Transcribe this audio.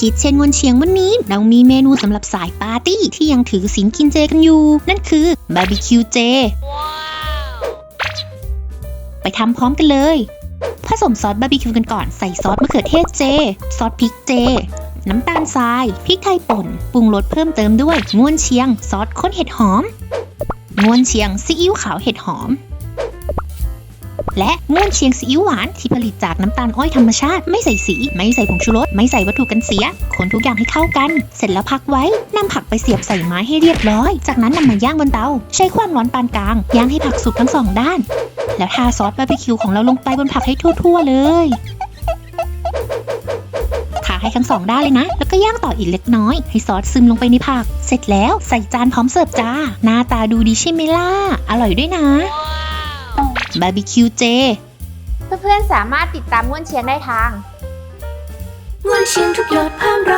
คิดเช่นงวนเชียงวันนี้ เรามีเมนูสำหรับสายปาร์ตี้ที่ยังถือศีลกินเจกันอยู่ นั่นคือบาร์บีคิวเจ ไปทำพร้อมกันเลย ผสมซอสบาร์บีคิวกันก่อนใส่ซอสมะเขือเทศเจ ซอสพริกเจ น้ำตาลทราย พริกไทยป่น ปรุงรสเพิ่มเติมด้วย ง่วนเชียง ซอสข้นเห็ดหอม ง่วนเชียงซีอิ๊วขาวเห็ดหอม และง่วนเชียงซีอิ๊วหวานที่ผลิตจากน้ำตาลอ้อยธรรมชาติ ไม่ใส่สี ไม่ใส่ผงชูรส ไม่ใส่วัตถุกันเสีย คนทุกอย่างให้เข้ากัน เสร็จแล้วพักไว้นำผักไปเสียบใส่ไม้ให้เรียบร้อย จากนั้นนำมาย่างบนเตา ใช้ความร้อนปานกลาง ย่างให้ผักสุกทั้งสองด้าน แล้วทาซอสบาร์บีคิวของเราลงไปบนผักให้ทั่วๆเลยทาให้ทั้งสองด้านเลยนะ แล้วก็ย่างต่ออีกเล็กน้อย ให้ซอสซึมลงไปในผัก เสร็จแล้วใส่จานพร้อมเสิร์ฟจ้า หน้าตาดูดีใช่ไหมล่ะ อร่อยด้วยนะ บาร์บีคิวเจ เพื่อนๆสามารถติดตามม่วนเชียงได้ทาง ม่วนเชียงทุกหยดเพิ่มรส